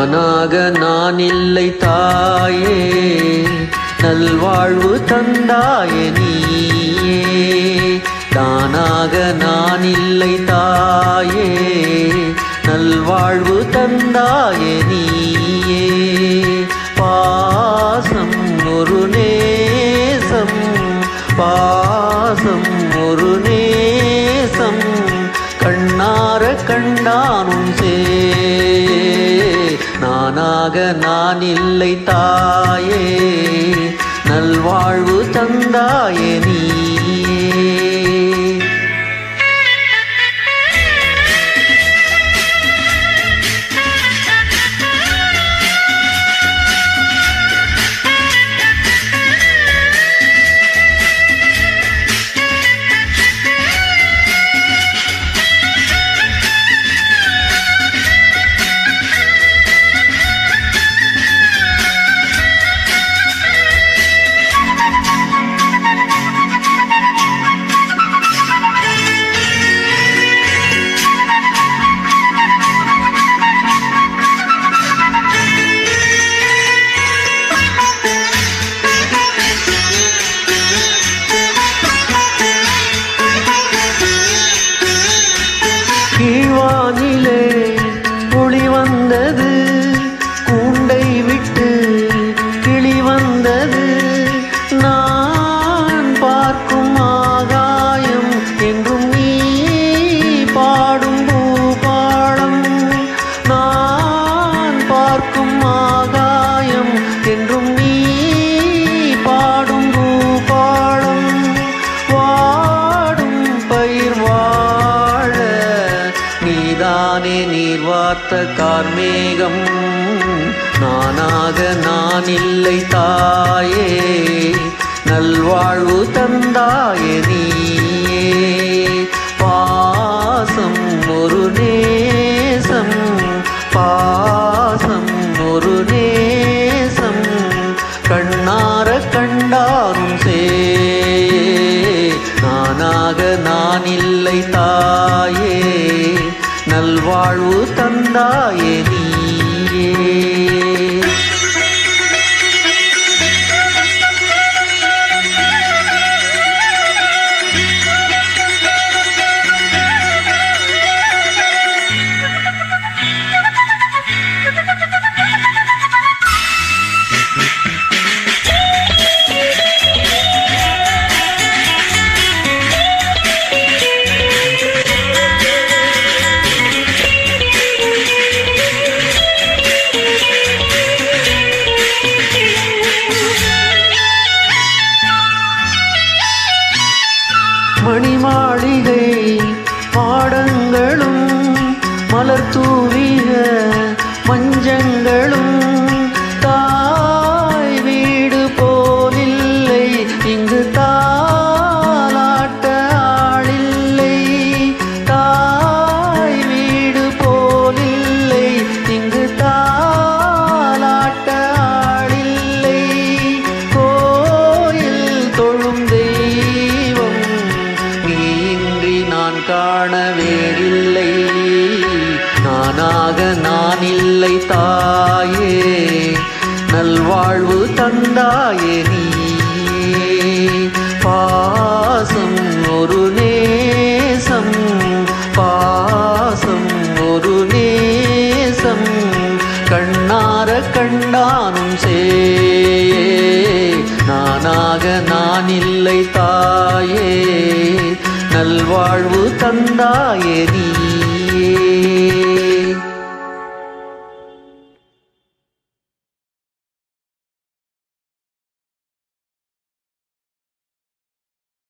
நானாக நான் இல்லை தாயே. நல்வாழ்வு தந்தாயே நீயே. தானாக நான் இல்லை தாயே. நல்வாழ்வு தந்தாயே நீயே. பாசம் ஒரு நேசம். பாசம் ஒரு நேசம். கண்ணார கண்டானும் சே நானாக நான் இல்லை தாயே. நல்வாழ்வு தந்தாயே நீதானே நீர் வார்த்த கார்மேகம். நானாக நான் இல்லை தாயே. நல்வாழ்வு தந்தாயே நீயே. பாசம் ஒரு நேசம். பாசம் ஒரு நேசம். கண்ணார கண்டாரும் சே. நானாக நான் இல்லை தாய் நல்வாழ்வு தந்தாயே நீயே மணி மாளிகை பாடங்களும் மலர் தூவிக இல்லை தாயே நல்வாழ்வு தந்தாயே நீ. பாசம் ஒரு நேசம் பாசம் ஒரு நேசம் கண்ணார கண்டானும் சே நானாக நான் இல்லை தாயே நல்வாழ்வு தந்தாயே நீ.